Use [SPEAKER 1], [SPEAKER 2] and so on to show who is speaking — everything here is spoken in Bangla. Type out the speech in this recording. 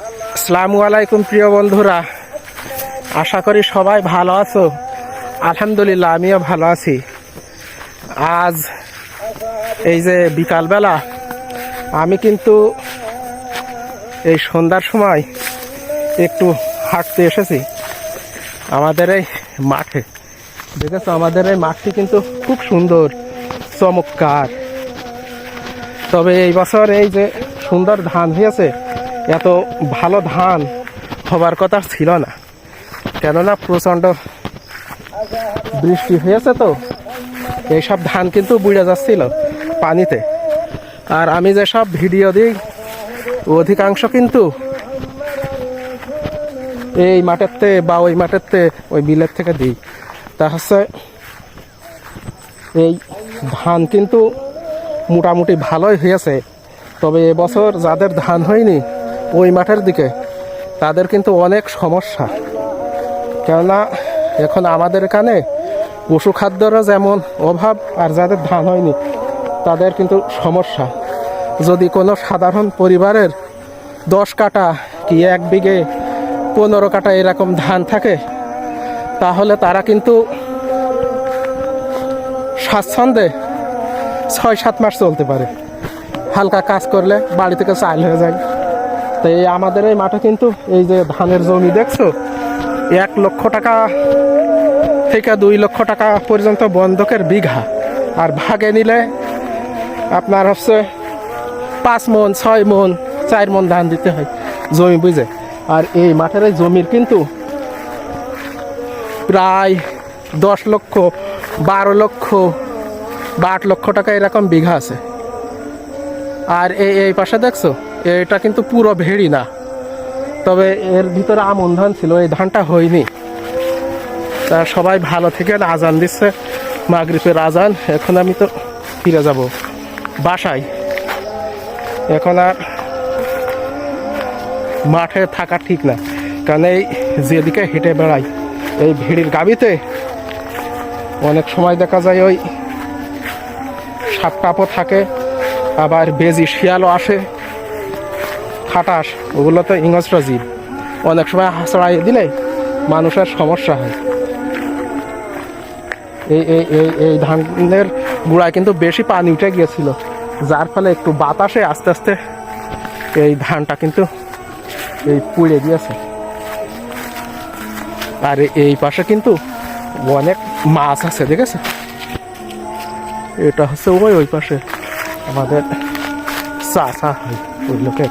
[SPEAKER 1] আসসালামু আলাইকুম, প্রিয় বন্ধুরা। আশা করি সবাই ভালো আছো। আলহামদুলিল্লাহ, আমিও ভালো আছি। আজ এই যে বিকালবেলা, আমি কিন্তু এই সন্ধ্যার সময় একটু হাঁটতে এসেছি। আমাদের এই মাঠে, দেখেছ? আমাদের এই মাঠটি কিন্তু খুব সুন্দর, চমৎকার। তবে এই বছর এই যে সুন্দর ধান হয়েছে এত ভালো ধান হবার কথা ছিল না। কেননা প্রচণ্ড বৃষ্টি হয়েছে তো, এইসব ধান কিন্তু বুড়ে যাচ্ছিল পানিতে। আর আমি যে সব ভিডিও দিই, অধিকাংশ কিন্তু এই মাঠেরতে বা ওই মাঠেরতে ওই বিলের থেকে দিই। তা হচ্ছে এই ধান কিন্তু মোটামুটি ভালোই হয়েছে, তবে এবছর যাদের ধান হয়নি ওই মাঠের দিকে, তাদের কিন্তু অনেক সমস্যা। কেননা এখন আমাদের এখানে পশু খাদ্যরও যেমন অভাব আর যাদের ধান হয়নি, তাদের কিন্তু সমস্যা। যদি কোনো সাধারণ পরিবারের দশ কাটা কি এক বিঘে পনেরো কাটা এরকম ধান থাকে, তাহলে তারা কিন্তু স্বাচ্ছন্দ্যে ছয় সাত মাস চলতে পারে। হালকা কাজ করলে বাড়ি থেকে চাল হয়ে যায়। তো এই আমাদের এই মাঠে কিন্তু এই যে ধানের জমি দেখছ, এক লক্ষ টাকা থেকে দুই লক্ষ টাকা পর্যন্ত বন্ধকের বিঘা। আর ভাগে নিলে আপনার হচ্ছে পাঁচ মন, ছয় মন, চার মন ধান দিতে হয় জমি বুঝে আর এই মাঠের এই জমির কিন্তু প্রায় দশ লক্ষ, বারো লক্ষ বা আট লক্ষ টাকা এরকম বিঘা আছে। আর এই এই পাশে দেখছ এটা কিন্তু পুরো ভেড়ি না। তবে এর ভিতরে আমন ধান ছিল, এই ধানটা হয়নি। তা সবাই ভালো থেকে আজান দিচ্ছে মাগরিপের আজান। এখন আমি তো ফিরে যাব, বাসায়। এখন আর মাঠে থাকা ঠিক না, কারণ এই যেদিকে হেঁটে বেড়াই, এই ভিড়ির গাবিতে অনেক সময় দেখা যায় ওই সাপ টাপও থাকে, আবার বেজি শিয়ালও আসে। খাটাস, ওগুলো তো ইংস্র জীব অনেক সময় হাসড়াই দিলে মানুষের সমস্যা হয়। এই এই এই এই ধানের গুঁড়ায় কিন্তু বেশি পানি উঠে গিয়েছিল। যার ফলে একটু বাতাসে আস্তে আস্তে এই ধানটা কিন্তু এই পুড়ে গিয়েছে। আর এই পাশে কিন্তু অনেক মাছ আছে, দেখেছে? এটা হচ্ছে ওই ওই পাশে আমাদের চাষা হয়, ওই লোকের।